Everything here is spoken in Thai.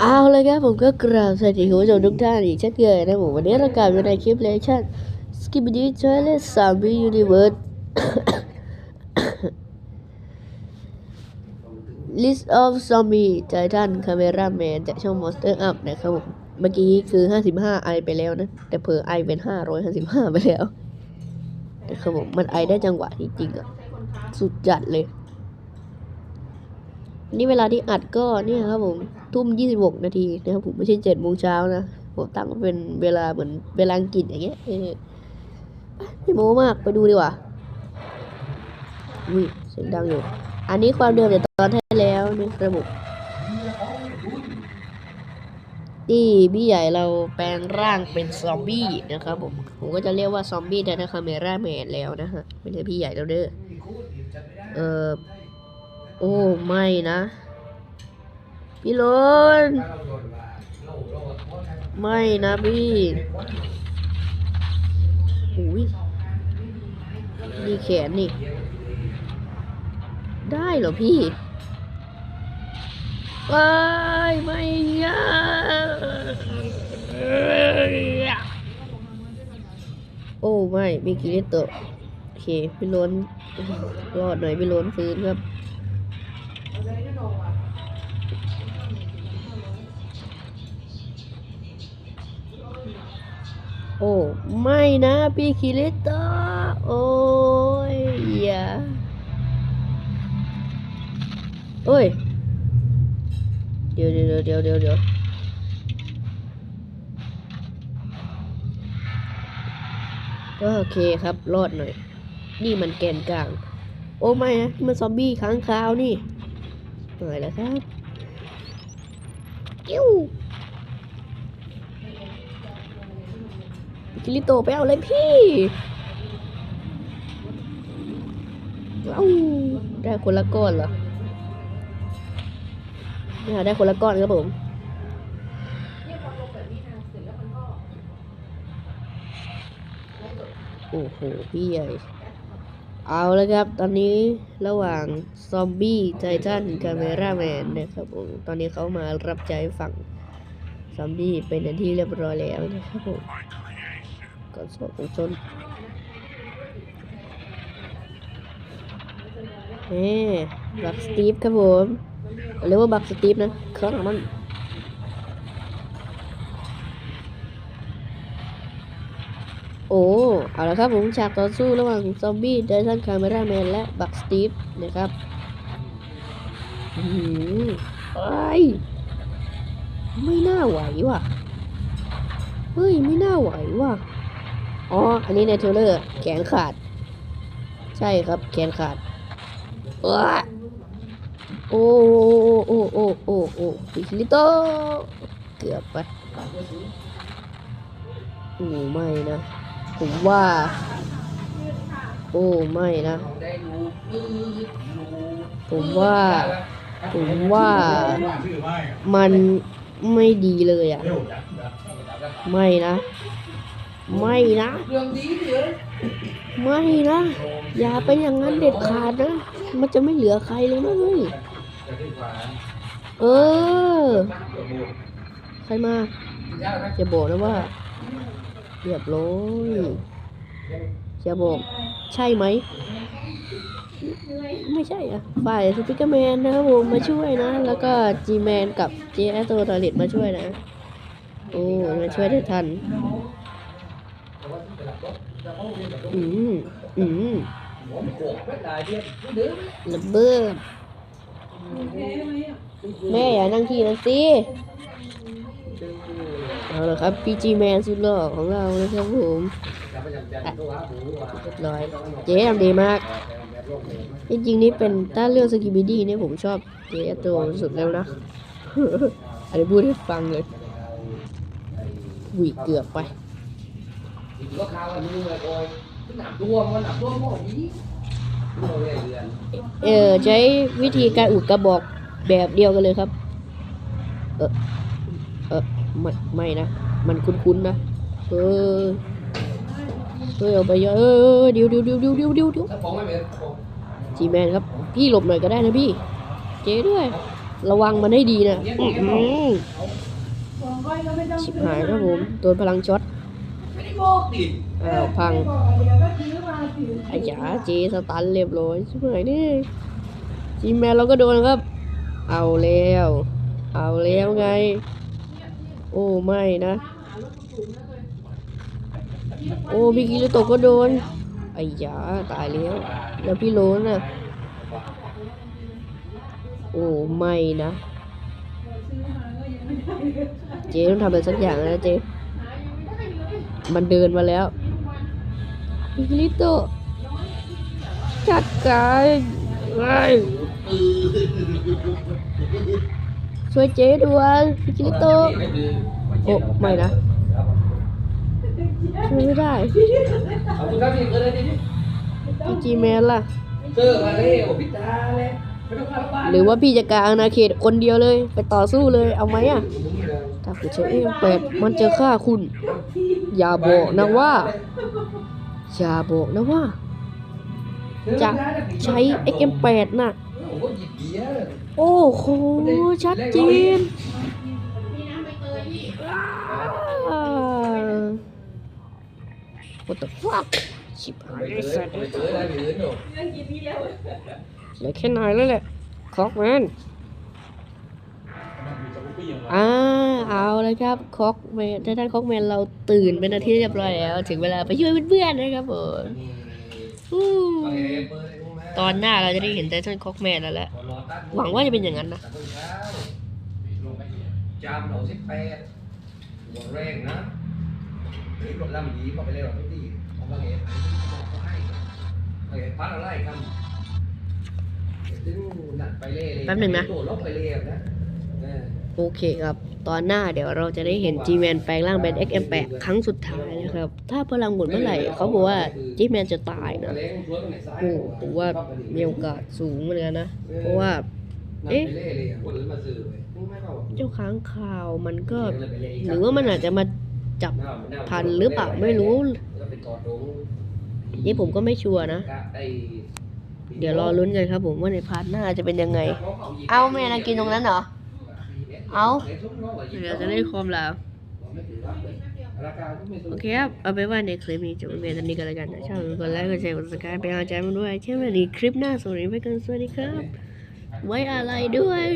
เอาเลยครับผมก็กราบสวัสดีคุณผู้ชมทุกท่านอีกเช่นเคยนะผมวันนี้เรากลับมาในคลิปเลชั่นสกิปดี้ชอยเลสสามบียูนิเวิร์ส List of Zombie Titan Cameraman จากช่อง Monster Up นะครับผมเมื่อกี้คือ 55ไอไปแล้วนะ แต่เผลอไอเป็น 555 ไปแล้วนะครับผมมันไอได้จังหวะจริงๆอะ สุดจัดเลย นี่เวลาที่อัดก็เนี่ยครับผมทุ่ม26นาทีนะครับผมไม่ใช่7โมงเช้านะผมตั้งเป็นเวลาเหมือนเวลาอังกฤษอย่างเงี้ยไม่โม้มากไปดูดีกว่าอุ้ยเสียงดังอยู่ อันนี้ความเดิมจากตอนที่แล้วนี่ระบบที่พี่ใหญ่เราแปลงร่างเป็นซอมบี้นะครับผมผมก็จะเรียกว่าซอมบี้แต่ถ้าคาเมร่าแมนแล้วนะฮะไม่ใช่พี่ใหญ่แล้วเด้อเออ โอ้ ไม่นะ พี่ลนไม่นะพี่อุ้ยนี่แขนนี่ ได้เหรอพี่ว้ายไม่ยากโอ้ไม่มีกิเลสโตะโอเคพี่ล้นรอดหน่อยพี่ล้นฟื้นครับ โอ้ ไม่นะพี่คิริโตะโอ้ยอย่าโอ้ย เดี๋ยวเดี๋ยวเดี๋ยวเดี๋ยวเดี๋ยวก็โอเคครับ รอดหน่อย นี่มันแกนกลาง โอ้ไม่นะ มันซอมบี้ค้างคาวนี่ หน่อยแล้วครับกิ้วกิริโตไปเอาเลยพี่เอ้าได้คนละก้อนเหรอเนี่ยได้คนละก้อนครับผมโอ้โหพี่ใหญ่ เอาแล้วครับ ตอนนี้ระหว่างซอมบี้ไททันคาเมราแมนนะครับผมตอนนี้เขามารับใจฝั่งซอมบี้เป็นนที่เรียบร้อยแล้วนะครับผมก่อนสอบของชนเฮ้บักสตีฟครับผมเรียกว่าบักสตีฟนะเครื่องของมัน โอ้ เอาละครับผมฉากต่อสู้ระหว่างซอมบี้ไดซันคาเมราแมนและบักสตีฟนะครับอือหือไอ้ไม่น่าไหวว่ะ เฮ้ย ไม่น่าไหวว่ะ อ๋อ อันนี้ในเทเลอร์ แขนขาด ใช่ครับ แขนขาดเอ้ยโอ้โอ้โอ้โอ้โอ้ปิคิลิโต เกือบไปโอ้ไม่นะ ผมว่า โอ้ไม่นะ ผมว่า ผมว่ามันไม่ดีเลยอะ ไม่นะ ไม่นะ ไม่นะ อย่าไปอย่างนั้นเด็ดขาดนะ มันจะไม่เหลือใครเลยนะเฮ้ยเออ ใครมาจะบอกนะว่า เรียบร้อยจะบอกใช่ไหม ไม่ใช่อะ ฝ่ายสปิกเกอร์แมนนะครับผมมาช่วยนะ แล้วก็จีแมนกับเจแอสโตตอริตมาช่วยนะ โอ้มาช่วยได้ทัน อืม อืมระเบิดแม่อย่านั่งที่นั่นสิ เอาละครับพีจีแมนสุดหล่อของเรานะครับผมเรียบร้อย เจ๊ทำดีมากจริงๆนี่เป็นถ้าเรื่องสกิบิดี้เนี่ยผมชอบเจ๊ตัวสุดแล้วนะอันนี้พูดให้ฟังเลยหวีเกือบไปเออใช้วิธีการอุดกระบอกแบบเดียวกันเลยครับ เออ ไม่ไม่นะ มันคุ้นๆนะ เออเฮ้ยเอาไปเยอะเออเดี๋ยวเดี๋ยวเดี๋ยวเดี๋ยวเดี๋ยวเดี๋ยวเดี๋ยวจีแมนครับ พี่หลบหน่อยก็ได้นะพี่ เจ๊ด้วย ระวังมันให้ดีนะชิบหายครับผมโดนพลังช็อตไม่ได้บอกดิอ้าวพังไอ้จ๋าเจสตันเรียบร้อยชิบหายนี่จีแมนเราก็โดนครับ เอาแล้ว เอาแล้วไง โอ้ไม่นะ โอ้พี่กิริโตะก็โดนไอ้ยาตายแล้ว แล้วพี่โลนน่ะ โอ้ไม่นะ เจ๊ต้องทำอะไรสักอย่างนะเจ๊มันเดินมาแล้วพี่กิริโตจัดการเฮ้ ช่วยเจ๊ด้วยพี่กิริโตะโอ้ไม่นะช่วยไม่ได้เอาทุกท่านนี่เกิดอะไรดิพี่จีแมนล่ะเจอมาเลยโอ้พิตาเลยไม่ต้องเข้าบ้านหรือว่าพี่จะกลางอาณาเขตคนเดียวเลย ไปต่อสู้เลยเอาไหมอะถ้าคุณใช้เอ็มแปดมันจะฆ่าคุณ อย่าบอกนะว่า อย่าบอกนะว่า จะใช้ XM8 น่ะโอ้โหหยิบเบียร์โอ้โห ชัดเจนอ่า What the fuck ชิบหายไม่ไอ้เจสัอตว์ไม่เจออะไรไม่เจอหนูเหลือแค่นายแล้วแหละคอกแมนอ่าเอาเลยครับคอกแมนถ้าท่านคอกแมนเราตื่นเป็นนาทีเรียบร้อยแล้ว ถึงเวลาไปช่วยเพื่อนๆนะครับผมอู้ ตอนหน้าเราจะได้เห็นไททันคอกแมนแล้วแหละ หวังว่าจะเป็นอย่างนั้นนะจามเราสิบแปดหัวแรงนะนี่รถลำดีก็ไปเล่นทุกที่ของบางเอ็ดเขาให้บางเอ็ดพัดอะไรครับซึ่งนัดไปเล่เลยแป๊บหนึ่งนะตัวลบไปเล่นะเออ โอเคครับ ตอนหน้าเดี๋ยวเราจะได้เห็น G-Man แปลงร่างเป็น XM8 ครั้งสุดท้ายนะครับ ถ้าพลังหมดเมื่อไหร่เขาบอกว่า G-Man จะตายนะโอ้ผมว่ามีโอกาสสูงเหมือนกันนะ เพราะว่า เอ๊ะ เจ้าค้างคาวมันก็ หรือว่ามันอาจจะมาจับทันหรือเปล่าไม่รู้ นี่ผมก็ไม่ชัวร์นะ เดี๋ยวรอลุ้นกันครับผมว่าในพาร์ทหน้าจะเป็นยังไง เอาแม่นางกินตรงนั้นเหรอ เอาเดี๋ยวจะได้ความแล้วโอเคครับ เอาไปว่าในคลิปนี้จะเป็นแบบนี้กันแล้วกันนะชอบกดไลค์กดแชร์กดสับสไครป์เป็นกำลังใจมาด้วยเช่นวันนี้คลิปหน้าสวัสดีไปกันสวัสดีครับ ไว้อะไรด้วย